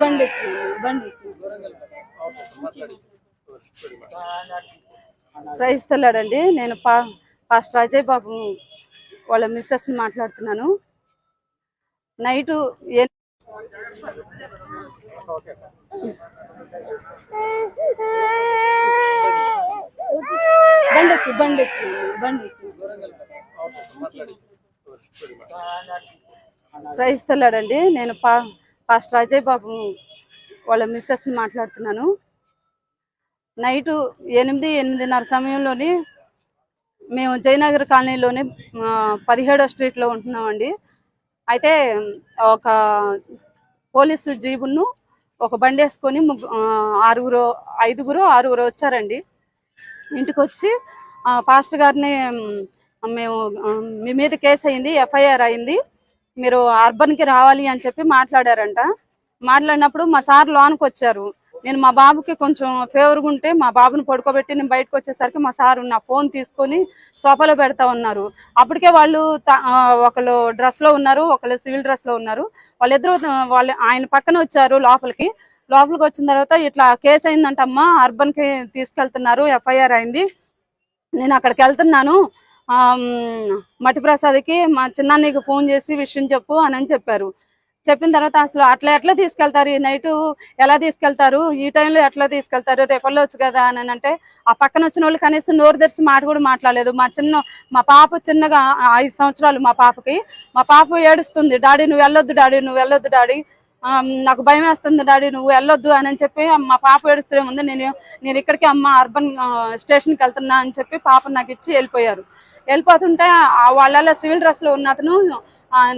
బండి బండి క్రైస్తలాడండి నేను పా పాస్టర్ అజయ్ బాబు వాళ్ళ మిస్సెస్ని మాట్లాడుతున్నాను. నైటు ఏ బండి బండి బండి క్రైస్తలాడండి నేను పా ఫస్ట్ అజయ్ బాబు వాళ్ళ మిస్సెస్ని మాట్లాడుతున్నాను. నైటు ఎనిమిది ఎనిమిదిన్నర సమయంలోని మేము జయనగర్ కాలనీలోని పదిహేడో స్ట్రీట్లో ఉంటున్నామండి. అయితే ఒక పోలీసు జీబును ఒక బండి వేసుకొని ముగ్గు ఆరుగురు ఐదుగురు ఆరుగురు వచ్చారండి. ఇంటికి వచ్చి పాస్టర్ గారిని మేము మీ మీద కేసు అయింది ఎఫ్ఐఆర్ అయింది. మీరు అర్బన్కి రావాలి అని చెప్పి మాట్లాడారంట. మాట్లాడినప్పుడు మా సార్ లోనికి వచ్చారు. నేను మా బాబుకి కొంచెం ఫేవర్గా ఉంటే మా బాబుని పడుకోబెట్టి నేను బయటకు వచ్చేసరికి మా సారు నా ఫోన్ తీసుకొని సోఫాలో పెడతా ఉన్నారు. అప్పటికే వాళ్ళు ఒకళ్ళు డ్రెస్లో ఉన్నారు ఒకళ్ళు సివిల్ డ్రెస్లో ఉన్నారు. వాళ్ళిద్దరూ వాళ్ళు ఆయన పక్కన వచ్చారు లోపలికి. లోపలికి వచ్చిన తర్వాత ఇట్లా కేసు అయిందంటమ్మా అర్బన్కి తీసుకెళ్తున్నారు ఎఫ్ఐఆర్ అయింది. నేను అక్కడికి వెళ్తున్నాను. ఆమ్, మట్టి ప్రసాద్కి మా చిన్నాన్నకి ఫోన్ చేసి విషయం చెప్పు అని అని చెప్పారు. చెప్పిన తర్వాత అసలు అట్లా ఎట్లా తీసుకెళ్తారు? ఈ నైట్ ఎలా తీసుకెళ్తారు? ఈ టైంలో ఎట్లా తీసుకెళ్తారు? రేపు కదా అని అంటే ఆ పక్కన వచ్చిన వాళ్ళు కనీసం నోరు తెరిచి మాట కూడా మాట్లాడలేదు. మా చిన్న మా పాప చిన్నగా ఐదు సంవత్సరాలు మా పాపకి. మా పాప ఏడుస్తుంది డాడీ నువ్వు వెళ్ళొద్దు డాడీ నువ్వు వెళ్ళొద్దు డాడీ. నాకు భయం వేస్తుంది డాడీ నువ్వు వెళ్ళొద్దు అని చెప్పి మా పాప ఏడుస్తూనే ఉంది. నేను నేను ఇక్కడికి అమ్మ అర్బన్ స్టేషన్కి వెళ్తున్నా అని చెప్పి పాప నాకు ఇచ్చి వెళ్ళిపోయారు. వెళ్ళిపోతుంటే ఆ వాళ్ళ సివిల్ డ్రెస్లో ఉన్న అతను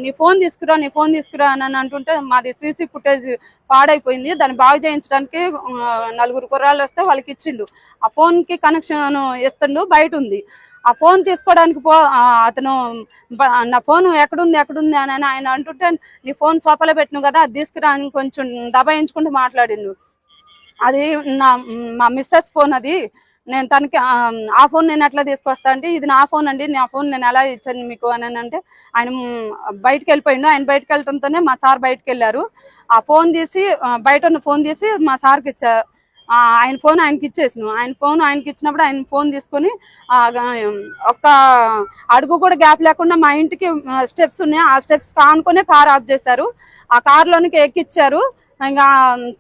నీ ఫోన్ తీసుకురా నీ ఫోన్ తీసుకురా అని అంటుంటే మాది సీసీ ఫుటేజ్ పాడైపోయింది. దాన్ని బాగు చేయించడానికి నలుగురు కుర్రాళ్ళు వస్తే వాళ్ళకి ఇచ్చిండు. ఆ ఫోన్కి కనెక్షన్ ఇస్తుండు బయట ఉంది. ఆ ఫోన్ తీసుకోవడానికి పో అతను నా ఫోన్ ఎక్కడుంది ఎక్కడుంది అని ఆయన అంటుంటే నీ ఫోన్ సోపలో పెట్టిను కదా అది తీసుకురా అని కొంచెం దబాయించుకుంటూ మాట్లాడిండు. అది నా మా మిస్సెస్ ఫోన్ అది. నేను తనకి ఆ, ఫోన్ నేను ఎట్లా తీసుకొస్తా అంటే ఇది నా ఫోన్ అండి నా ఫోన్ నేను ఎలా ఇచ్చాను మీకు అని అంటే ఆయన బయటకు వెళ్ళిపోయిండు. ఆయన బయటకు వెళ్ళటంతోనే మా సార్ బయటకు వెళ్ళారు. ఆ ఫోన్ తీసి బయట ఉన్న ఫోన్ తీసి మా సార్కి ఇచ్చా ఆ, ఆయన ఫోన్ ఆయనకి ఇచ్చేసాను. ఆయన ఫోన్ ఆయనకి ఇచ్చినప్పుడు ఆయన ఫోన్ తీసుకొని ఒక ఒక్క అడుగు కూడా గ్యాప్ లేకుండా మా ఇంటికి స్టెప్స్ ఉన్నాయి. ఆ స్టెప్స్ కానుకొని కార్ ఆఫ్ చేశారు. ఆ కార్లోనికి ఎక్కిచ్చారు. ఇంకా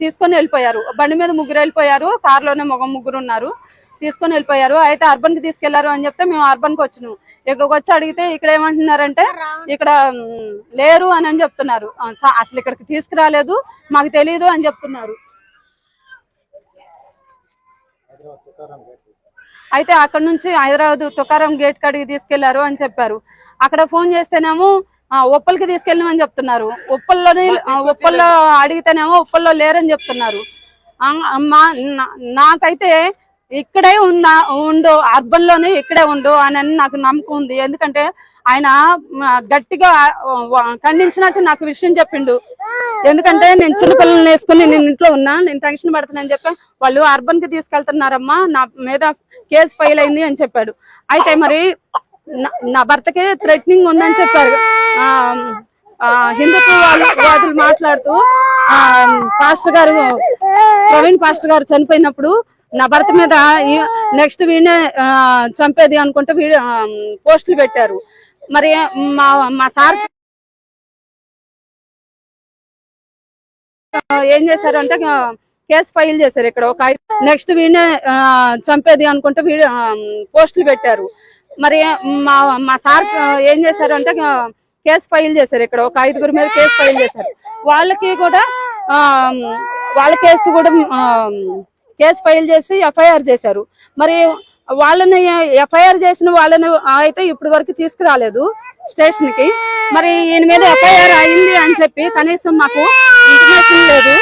తీసుకొని వెళ్ళిపోయారు. బండి మీద ముగ్గురు వెళ్ళిపోయారు. కార్లోనే మగ ముగ్గురు ఉన్నారు. తీసుకొని వెళ్ళిపోయారు. అయితే అర్బన్కి తీసుకెళ్ళారు అని చెప్తే మేము అర్బన్కి వచ్చినాం. ఇక్కడికి వచ్చి అడిగితే ఇక్కడ ఏమంటున్నారంటే ఇక్కడ లేరు అని అని చెప్తున్నారు. అసలు ఇక్కడికి తీసుకురాలేదు మాకు తెలియదు అని చెప్తున్నారు. అయితే అక్కడ నుంచి హైదరాబాద్ తుకారం గేట్ కాడికి తీసుకెళ్ళారు అని చెప్పారు. అక్కడ ఫోన్ చేస్తేనేమో ఉప్పల్కి తీసుకెళ్ళమని చెప్తున్నారు. ఉప్పల్లోనే ఉప్పల్లో అడిగితేనేమో ఉప్పల్లో లేరని చెప్తున్నారు. మా నాకైతే ఇక్కడే ఉన్నా ఉండు అర్బన్లోనే ఇక్కడే ఉండు అని అని నాకు నమ్మకం ఉంది. ఎందుకంటే ఆయన గట్టిగా ఖండించినట్టు నాకు విషయం చెప్పిండు. ఎందుకంటే నేను చిన్నపిల్లల్ని వేసుకుని నేను ఇంట్లో ఉన్నా నేను టెన్షన్ పడుతున్నాను చెప్పి వాళ్ళు అర్బన్కి తీసుకెళ్తున్నారమ్మా నా మీద కేసు ఫైల్ అయింది అని చెప్పాడు. అయితే మరి నా- నా థ్రెటనింగ్ ఉందని చెప్పారు. ఆ, హిందుత్వ వాళ్ళు- వాదులు మాట్లాడుతూ ఆ, పాస్టర్ గారు ప్రవీణ్ పాస్టర్ గారు చనిపోయినప్పుడు నా భర్త మీద నెక్స్ట్ వీడినే చంపేది అనుకుంటే వీడియో పోస్టులు పెట్టారు. మరి మా మా సార్ ఏం చేశారంటే కేసు ఫైల్ చేశారు ఇక్కడ. ఒక నెక్స్ట్ వీడినే చంపేది అనుకుంటే వీడియో పోస్టులు పెట్టారు. మరి మా మా సార్ ఏం చేశారంటే ఆ, కేసు ఫైల్ చేశారు ఇక్కడ. ఒక ఐదుగురు మీద కేసు ఫైల్ చేశారు. వాళ్ళకి కూడా వాళ్ళ కేసు కూడా కేసు ఫైల్ చేసి ఎఫ్ఐఆర్ చేశారు. మరి వాళ్ళని ఎఫ్ఐఆర్ చేసిన వాళ్ళని అయితే ఇప్పటి వరకు తీసుకురాలేదు స్టేషన్కి మరి ఈయన మీద ఎఫ్ఐఆర్ అయింది అని చెప్పి కనీసం మాకు ఇంటిమేషన్ లేదు.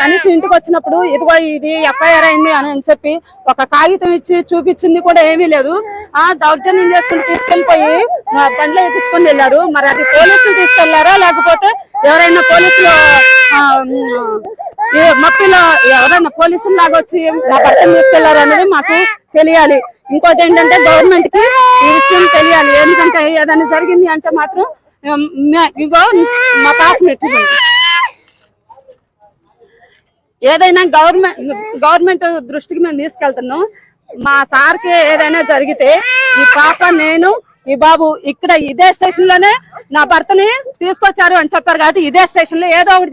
కనీసం ఇంటికి వచ్చినప్పుడు ఇదిగో ఇది ఎఫ్ఐఆర్ అయింది అని అని చెప్పి ఒక కాగితం ఇచ్చి చూపించింది కూడా ఏమీ లేదు. ఆ దౌర్జన్యం చేసుకుని తీసుకెళ్ళిపోయి బండ్లు బండ్లో ఎక్కించుకొని వెళ్ళారు. మరి అది పోలీసులు తీసుకెళ్ళారా? లేకపోతే ఎవరైనా పోలీసులు మప్పిలో ఎవరైనా పోలీసులు లాగా వచ్చి మా భర్తను తీసుకెళ్ళారు అనేది మాకు తెలియాలి. ఇంకోటి ఏంటంటే గవర్నమెంట్కి ఈ విషయం తెలియాలి. ఎందుకంటే ఏదైనా జరిగింది అంటే మాత్రం ఇగో మా పాప ఏదైనా గవర్నమెంట్ గవర్నమెంట్ దృష్టికి మేము తీసుకెళ్తున్నాం. మా సార్కి ఏదైనా జరిగితే ఈ పాప నేను ఈ బాబు ఇక్కడ ఇదే స్టేషన్లోనే నా భర్తని తీసుకొచ్చారు అని చెప్పారు కాబట్టి ఇదే స్టేషన్లో ఏదో ఒకటి